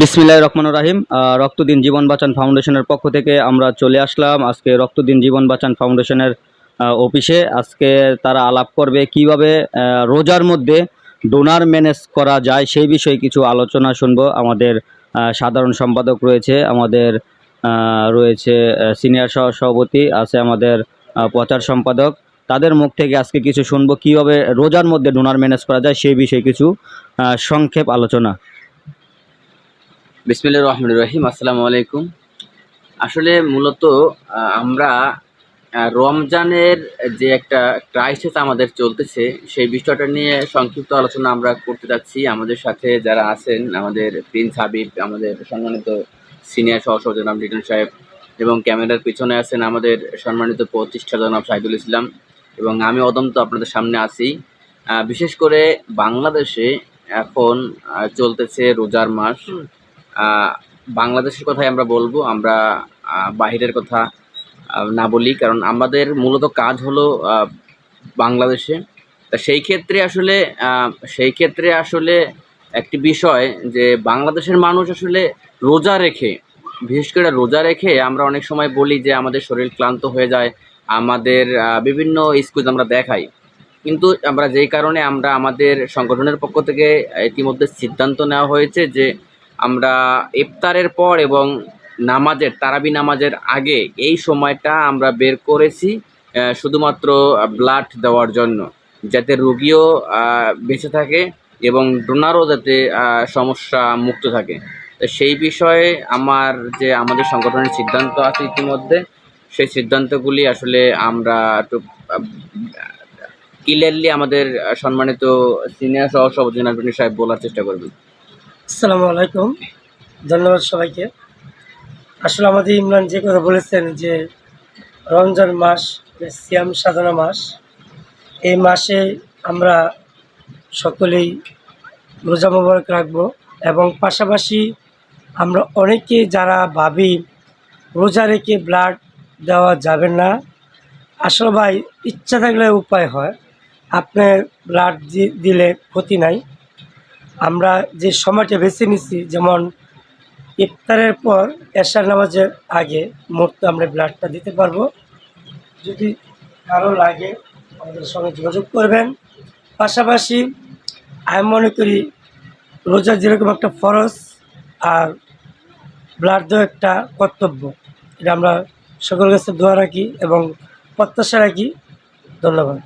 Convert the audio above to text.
বিসমিল্লাহ রহমান রাহিম। রক্তদিন জীবন বাঁচান ফাউন্ডেশনের পক্ষ থেকে আমরা চলে আসলাম আজকে রক্তদিন জীবন বাঁচান ফাউন্ডেশনের অফিসে। আজকে তারা আলাপ করবে কীভাবে রোজার মধ্যে ডোনার ম্যানেজ করা যায় সেই বিষয়ে কিছু আলোচনা শুনব। আমাদের সাধারণ সম্পাদক রয়েছে, আমাদের রয়েছে সিনিয়র সহ সভাপতি, আছে আমাদের প্রচার সম্পাদক। তাদের মুখ থেকে আজকে কিছু শুনব কীভাবে রোজার মধ্যে ডোনার ম্যানেজ করা যায় সেই বিষয়ে কিছু সংক্ষেপ আলোচনা। বিসমিল্লা রহমান রহিম, আসসালামু আলাইকুম। আসলে মূলত আমরা রমজানের যে একটা ক্রাইসিস আমাদের চলতেছে, সেই বিষয়টা নিয়ে সংক্ষিপ্ত আলোচনা আমরা করতে যাচ্ছি। আমাদের সাথে যারা আছেন, আমাদের প্রিন্স হাবিব, আমাদের সম্মানিত সিনিয়র জনাব লিটন সাহেব এবং ক্যামেরার পিছনে আছেন আমাদের সম্মানিত প্রতিষ্ঠা জনাব শাহিদুল ইসলাম এবং আমি অদন্ত আপনাদের সামনে আছি। বিশেষ করে বাংলাদেশে এখন চলতেছে রোজার মাস। বাংলাদেশের কথাই আমরা বলব, আমরা বাহিরের কথা না বলি, কারণ আমাদের মূলত কাজ হলো বাংলাদেশে। তা সেই ক্ষেত্রে আসলে সেই ক্ষেত্রে আসলে একটি বিষয় যে বাংলাদেশের মানুষ আসলে রোজা রেখে, বিশেষ করে রোজা রেখে আমরা অনেক সময় বলি যে আমাদের শরীর ক্লান্ত হয়ে যায়, আমাদের বিভিন্ন স্কুল আমরা দেখাই। কিন্তু আমরা যেই কারণে আমরা আমাদের সংগঠনের পক্ষ থেকে ইতিমধ্যে সিদ্ধান্ত নেওয়া হয়েছে যে আমরা ইফতারের পর এবং নামাজের, তারাবি নামাজের আগে এই সময়টা আমরা বের করেছি শুধুমাত্র ব্লাড দেওয়ার জন্য, যাতে রুগীও বেঁচে থাকে এবং ডোনারও যাতে সমস্যা মুক্ত থাকে। তো সেই বিষয়ে আমার যে আমাদের সংগঠনের সিদ্ধান্ত আছে ইতিমধ্যে, সেই সিদ্ধান্তগুলি আসলে আমরা একটু ক্লিয়ারলি আমাদের সম্মানিত সিনিয়র সহ সভাপতি সাহেব বলার চেষ্টা করবেন। আসসালামু আলাইকুম। ধন্যবাদ সবাইকে। আসলে আমাদের ইমরান যে কথা বলেছেন যে রমজান মাস সিয়াম সাধনা মাস, এই মাসে আমরা সকলেই রোজা মোবারক রাখব এবং পাশাপাশি আমরা অনেকে যারা ভাবি রোজা রেখে ব্লাড দেওয়া যাবে না, আসলে ভাই, ইচ্ছা থাকলে উপায় হয়। আপনি ব্লাড দিলে ক্ষতি নাই। আমরা যে সময়টা বেছে নিচ্ছি যেমন ইফতারের পর এশার নামাজের আগে মুহূর্তে আমরা ব্লাডটা দিতে পারব। যদি কারও লাগে, আমাদের সঙ্গে যোগাযোগ করবেন। পাশাপাশি আমি মনে করি রোজা যেরকম একটা ফরজ, আর ব্লাড দেওয়া একটা কর্তব্য। এটা আমরা সকলের কাছে দোয়া রাখি এবং প্রত্যাশা রাখি। ধন্যবাদ।